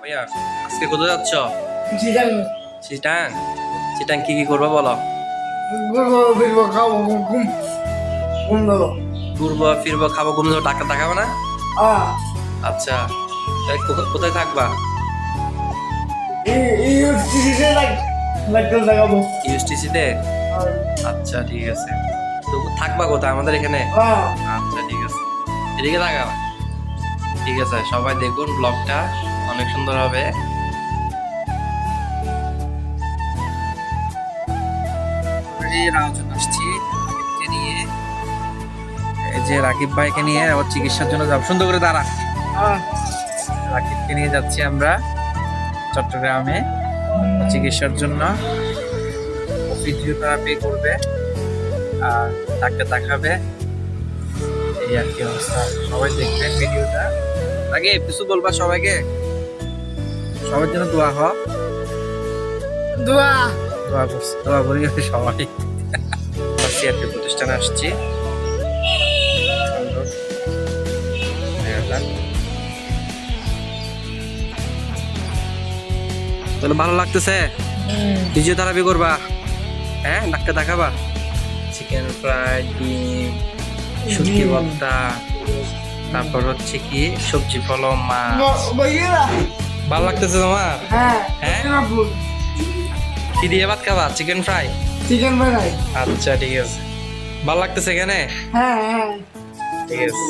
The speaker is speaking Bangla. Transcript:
ভাইয়া আজকে কোথায় যাচ্ছ? চিকেন চিটাং চিটাং কি কি করব বলো? ঘুরবো ফিরবো খাব ঘুম ঘুম ঘুম দেবো। ঘুরবো ফিরবো খাব ঘুম দেবো টাকা টাকাবো না? আচ্ছা কোথায় থাকবা? ইউএসটিসিতে আচ্ছা ঠিক আছে। তো থাকবা কোথায় আমাদের এখানে? হ্যাঁ। আচ্ছা ঠিক আছে। এদিকে থাকা ঠিক আছে সবাই দেখুন ব্লগটা। অনেক সুন্দর হবে। রাজন আসছি। রাকিবকে নিয়ে এই যে রাকিব ভাইকে নিয়ে আবার চিকিৎসার জন্য যাব। সুন্দর করে দাঁড়া। রাকিবকে নিয়ে যাচ্ছি আমরা চট্টগ্রামে। চিকিৎসার জন্য ফিজিওথেরাপি করবে আর ডাক্তার দেখাবে। এই আর কি অবস্থা। সবাই দেখবেন ভিডিওটা। আগে কিছু বলবা সবাইকে? সবার জন্য দোয়া হ দোয়া। দোয়া করছি দোয়া করি সবাই। একটা প্রতিষ্ঠানে আসছি। তাহলে ভালো লাগতেছে? ফিজিওথেরাপি করবা? হ্যাঁ ডাক্তার দেখাবা? চিকেন ফ্রাই ডিম শুটকি ডিম। ভর্তা তারপর হচ্ছে কি সবজি ফলম মাছ। ভালো লাগতেছে তোমার? হ্যাঁ হ্যাঁ? কি দিয়ে ভাত খাবা? চিকেন ফ্রাই চিকেন ফ্রাই আচ্ছা ঠিক আছে। ভালো লাগতেছে এখানে? হ্যাঁ হ্যাঁ। ঠিক আছে